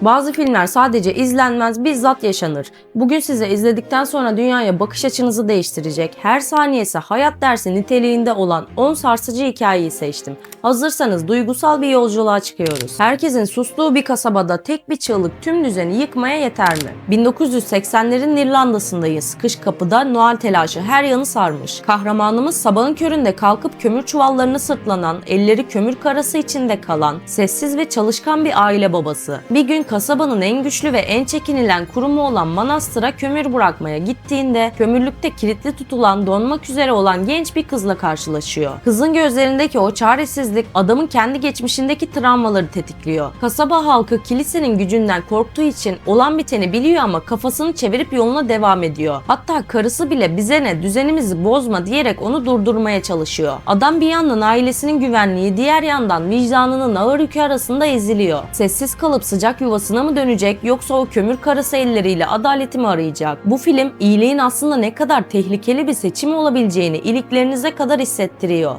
Bazı filmler sadece izlenmez, bizzat yaşanır. Bugün size izledikten sonra dünyaya bakış açınızı değiştirecek, her saniyesi hayat dersi niteliğinde olan 10 sarsıcı hikayeyi seçtim. Hazırsanız duygusal bir yolculuğa çıkıyoruz. Herkesin sustuğu bir kasabada tek bir çığlık tüm düzeni yıkmaya yeter mi? 1980'lerin İrlanda'sındayız. Kış kapıda Noel telaşı her yanı sarmış. Kahramanımız sabahın köründe kalkıp kömür çuvallarını sırtlanan, elleri kömür karası içinde kalan, sessiz ve çalışkan bir aile babası. Bir gün kasabanın en güçlü ve en çekinilen kurumu olan Manastır'a kömür bırakmaya gittiğinde kömürlükte kilitli tutulan donmak üzere olan genç bir kızla karşılaşıyor. Kızın gözlerindeki o çaresizlik adamın kendi geçmişindeki travmaları tetikliyor. Kasaba halkı kilisenin gücünden korktuğu için olan biteni biliyor ama kafasını çevirip yoluna devam ediyor. Hatta karısı bile bize ne düzenimizi bozma diyerek onu durdurmaya çalışıyor. Adam bir yandan ailesinin güvenliği diğer yandan vicdanının ağır yükü arasında eziliyor. Sessiz kalıp sıcak yuvasına mı dönecek yoksa o kömür karası elleriyle adaleti mi arayacak? Bu film iyiliğin aslında ne kadar tehlikeli bir seçim olabileceğini iliklerinize kadar hissettiriyor.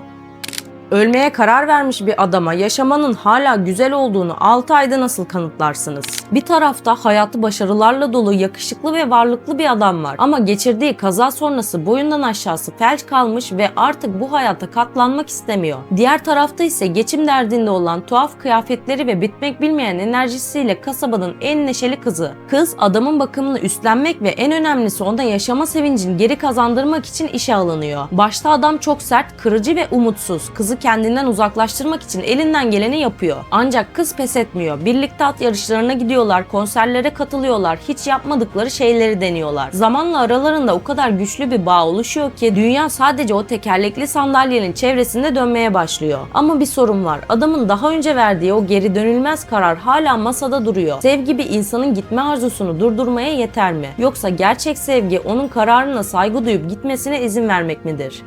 Ölmeye karar vermiş bir adama yaşamanın hala güzel olduğunu 6 ayda nasıl kanıtlarsınız? Bir tarafta hayatı başarılarla dolu yakışıklı ve varlıklı bir adam var ama geçirdiği kaza sonrası boyundan aşağısı felç kalmış ve artık bu hayata katlanmak istemiyor. Diğer tarafta ise geçim derdinde olan tuhaf kıyafetleri ve bitmek bilmeyen enerjisiyle kasabanın en neşeli kızı. Kız adamın bakımını üstlenmek ve en önemlisi ona yaşama sevincini geri kazandırmak için işe alınıyor. Başta adam çok sert, kırıcı ve umutsuz. Kızı kendinden uzaklaştırmak için elinden geleni yapıyor. Ancak kız pes etmiyor. Birlikte at yarışlarına gidiyorlar, konserlere katılıyorlar, hiç yapmadıkları şeyleri deniyorlar. Zamanla aralarında o kadar güçlü bir bağ oluşuyor ki dünya sadece o tekerlekli sandalyenin çevresinde dönmeye başlıyor. Ama bir sorun var. Adamın daha önce verdiği o geri dönülmez karar hala masada duruyor. Sevgi bir insanın gitme arzusunu durdurmaya yeter mi? Yoksa gerçek sevgi onun kararına saygı duyup gitmesine izin vermek midir?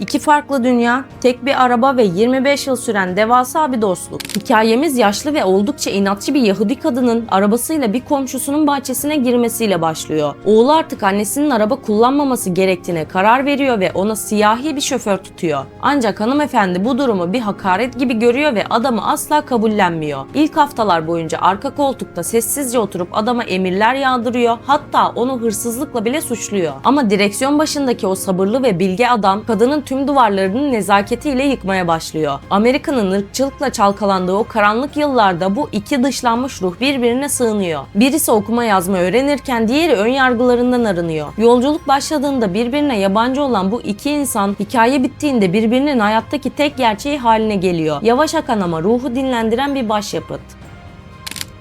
İki farklı dünya, tek bir araba ve 25 yıl süren devasa bir dostluk. Hikayemiz yaşlı ve oldukça inatçı bir Yahudi kadının arabasıyla bir komşusunun bahçesine girmesiyle başlıyor. Oğlu artık annesinin araba kullanmaması gerektiğine karar veriyor ve ona siyahi bir şoför tutuyor. Ancak hanımefendi bu durumu bir hakaret gibi görüyor ve adamı asla kabullenmiyor. İlk haftalar boyunca arka koltukta sessizce oturup adama emirler yağdırıyor, hatta onu hırsızlıkla bile suçluyor. Ama direksiyon başındaki o sabırlı ve bilge adam kadının tüm duvarlarını nezaketiyle yıkmaya başlıyor. Amerika'nın ırkçılıkla çalkalandığı o karanlık yıllarda bu iki dışlanmış ruh birbirine sığınıyor. Birisi okuma yazma öğrenirken diğeri ön yargılarından arınıyor. Yolculuk başladığında birbirine yabancı olan bu iki insan hikaye bittiğinde birbirinin hayattaki tek gerçeği haline geliyor. Yavaş akan ama ruhu dinlendiren bir başyapıt.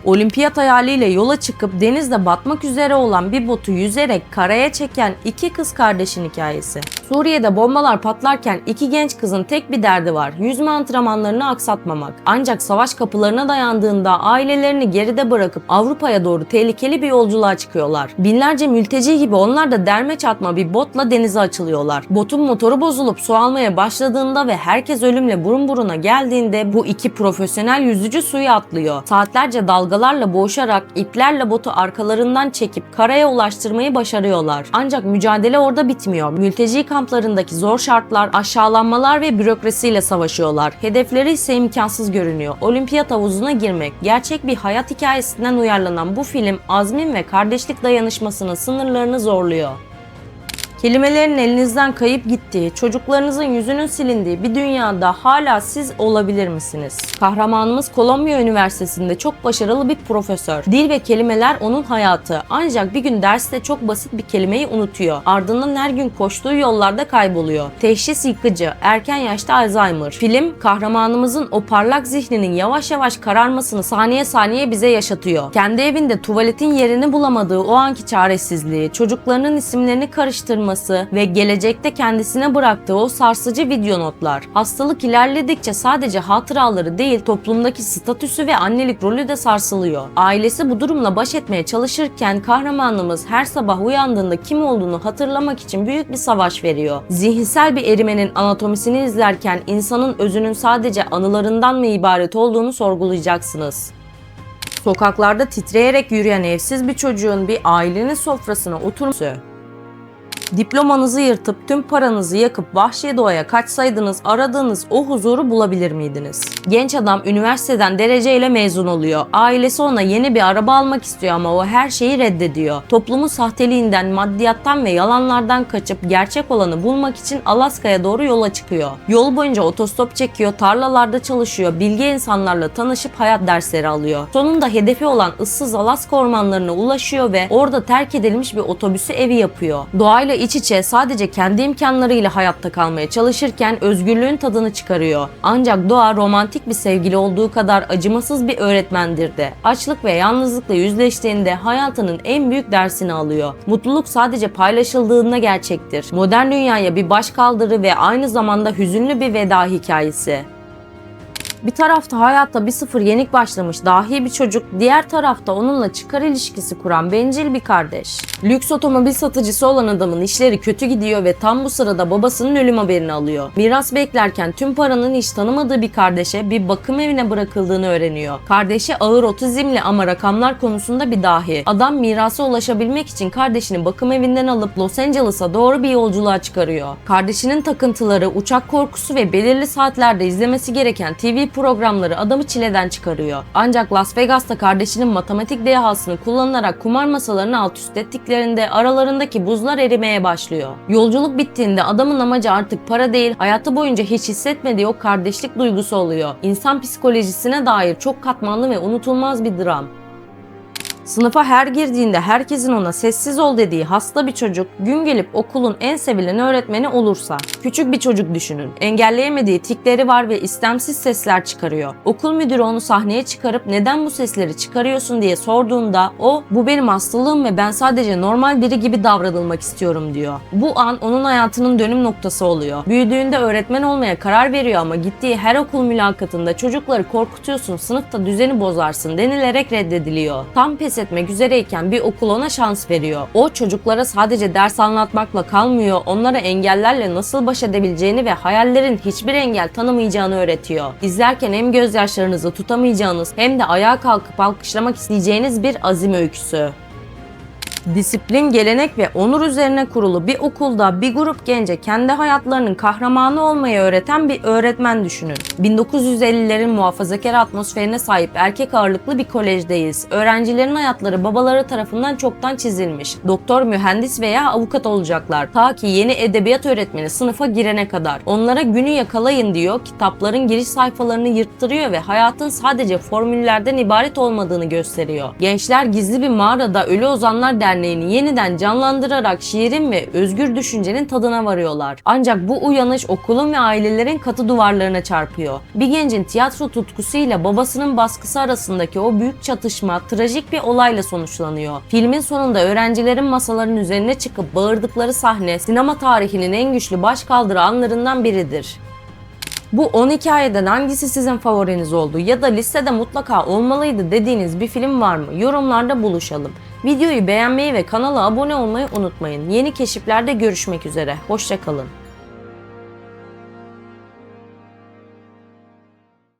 Olimpiyat hayaliyle yola çıkıp denizde batmak üzere olan bir botu yüzerek karaya çeken iki kız kardeşin hikayesi. Suriye'de bombalar patlarken iki genç kızın tek bir derdi var. Yüzme antrenmanlarını aksatmamak. Ancak savaş kapılarına dayandığında ailelerini geride bırakıp Avrupa'ya doğru tehlikeli bir yolculuğa çıkıyorlar. Binlerce mülteci gibi onlar da derme çatma bir botla denize açılıyorlar. Botun motoru bozulup su almaya başladığında ve herkes ölümle burun buruna geldiğinde bu iki profesyonel yüzücü suya atlıyor. Saatlerce dalgalarla boğuşarak iplerle botu arkalarından çekip karaya ulaştırmayı başarıyorlar. Ancak mücadele orada bitmiyor. Mülteci kamplarındaki zor şartlar, aşağılanmalar ve bürokrasiyle savaşıyorlar. Hedefleri ise imkansız görünüyor. Olimpiyat havuzuna girmek. Gerçek bir hayat hikayesinden uyarlanan bu film azmin ve kardeşlik dayanışmasının sınırlarını zorluyor. Kelimelerin elinizden kayıp gittiği, çocuklarınızın yüzünün silindiği bir dünyada hala siz olabilir misiniz? Kahramanımız Kolombiya Üniversitesi'nde çok başarılı bir profesör. Dil ve kelimeler onun hayatı. Ancak bir gün derste çok basit bir kelimeyi unutuyor. Ardından her gün koştuğu yollarda kayboluyor. Teşhis yıkıcı, erken yaşta Alzheimer. Film kahramanımızın o parlak zihninin yavaş yavaş kararmasını saniye saniye bize yaşatıyor. Kendi evinde tuvaletin yerini bulamadığı o anki çaresizliği, çocuklarının isimlerini karıştırması ve gelecekte kendisine bıraktığı o sarsıcı video notlar. Hastalık ilerledikçe sadece hatıraları değil toplumdaki statüsü ve annelik rolü de sarsılıyor. Ailesi bu durumla baş etmeye çalışırken kahramanımız her sabah uyandığında kim olduğunu hatırlamak için büyük bir savaş veriyor. Zihinsel bir erimenin anatomisini izlerken insanın özünün sadece anılarından mı ibaret olduğunu sorgulayacaksınız. Sokaklarda titreyerek yürüyen evsiz bir çocuğun bir ailenin sofrasına oturması Diplomanızı yırtıp tüm paranızı yakıp vahşi doğaya kaçsaydınız aradığınız o huzuru bulabilir miydiniz? Genç adam üniversiteden dereceyle mezun oluyor. Ailesi ona yeni bir araba almak istiyor ama o her şeyi reddediyor. Toplumun sahteliğinden, maddiyattan ve yalanlardan kaçıp gerçek olanı bulmak için Alaska'ya doğru yola çıkıyor. Yol boyunca otostop çekiyor, tarlalarda çalışıyor, bilge insanlarla tanışıp hayat dersleri alıyor. Sonunda hedefi olan ıssız Alaska ormanlarına ulaşıyor ve orada terk edilmiş bir otobüsü evi yapıyor. Doğayla iç içe sadece kendi imkanlarıyla hayatta kalmaya çalışırken özgürlüğün tadını çıkarıyor. Ancak doğa romantik bir sevgili olduğu kadar acımasız bir öğretmendir de. Açlık ve yalnızlıkla yüzleştiğinde hayatının en büyük dersini alıyor. Mutluluk sadece paylaşıldığında gerçektir. Modern dünyaya bir başkaldırı ve aynı zamanda hüzünlü bir veda hikayesi. Bir tarafta hayatta bir sıfır yenik başlamış dahi bir çocuk, diğer tarafta onunla çıkar ilişkisi kuran bencil bir kardeş. Lüks otomobil satıcısı olan adamın işleri kötü gidiyor ve tam bu sırada babasının ölüm haberini alıyor. Miras beklerken tüm paranın hiç tanımadığı bir kardeşe bir bakım evine bırakıldığını öğreniyor. Kardeşi ağır otizmli ama rakamlar konusunda bir dahi. Adam mirasa ulaşabilmek için kardeşini bakım evinden alıp Los Angeles'a doğru bir yolculuğa çıkarıyor. Kardeşinin takıntıları, uçak korkusu ve belirli saatlerde izlemesi gereken TV programları adamı çileden çıkarıyor. Ancak Las Vegas'ta kardeşinin matematik dehasını kullanarak kumar masalarını alt üst ettiklerinde aralarındaki buzlar erimeye başlıyor. Yolculuk bittiğinde adamın amacı artık para değil, hayatı boyunca hiç hissetmediği o kardeşlik duygusu oluyor. İnsan psikolojisine dair çok katmanlı ve unutulmaz bir dram. Sınıfa her girdiğinde herkesin ona sessiz ol dediği hasta bir çocuk gün gelip okulun en sevilen öğretmeni olursa. Küçük bir çocuk düşünün. Engelleyemediği tikleri var ve istemsiz sesler çıkarıyor. Okul müdürü onu sahneye çıkarıp neden bu sesleri çıkarıyorsun diye sorduğunda o bu benim hastalığım ve ben sadece normal biri gibi davranılmak istiyorum diyor. Bu an onun hayatının dönüm noktası oluyor. Büyüdüğünde öğretmen olmaya karar veriyor ama gittiği her okul mülakatında çocukları korkutuyorsun, sınıfta düzeni bozarsın denilerek reddediliyor. Tam pes etmek üzereyken bir okul ona şans veriyor. O çocuklara sadece ders anlatmakla kalmıyor, onlara engellerle nasıl baş edebileceğini ve hayallerin hiçbir engel tanımayacağını öğretiyor. İzlerken hem gözyaşlarınızı tutamayacağınız hem de ayağa kalkıp alkışlamak isteyeceğiniz bir azim öyküsü. Disiplin, gelenek ve onur üzerine kurulu bir okulda bir grup gence kendi hayatlarının kahramanı olmayı öğreten bir öğretmen düşünün. 1950'lerin muhafazakar atmosferine sahip erkek ağırlıklı bir kolejdeyiz. Öğrencilerin hayatları babaları tarafından çoktan çizilmiş. Doktor, mühendis veya avukat olacaklar. Ta ki yeni edebiyat öğretmeni sınıfa girene kadar. Onlara günü yakalayın diyor, kitapların giriş sayfalarını yırttırıyor ve hayatın sadece formüllerden ibaret olmadığını gösteriyor. Gençler gizli bir mağarada Ölü Ozanlar Derneği'ni yeniden canlandırarak şiirin ve özgür düşüncenin tadına varıyorlar. Ancak bu uyanış okulun ve ailelerin katı duvarlarına çarpıyor. Bir gencin tiyatro tutkusuyla babasının baskısı arasındaki o büyük çatışma trajik bir olayla sonuçlanıyor. Filmin sonunda öğrencilerin masaların üzerine çıkıp bağırdıkları sahne sinema tarihinin en güçlü başkaldırı anlarından biridir. Bu 10 hikayeden hangisi sizin favoriniz oldu ya da listede mutlaka olmalıydı dediğiniz bir film var mı? Yorumlarda buluşalım. Videoyu beğenmeyi ve kanala abone olmayı unutmayın. Yeni keşiflerde görüşmek üzere. Hoşçakalın.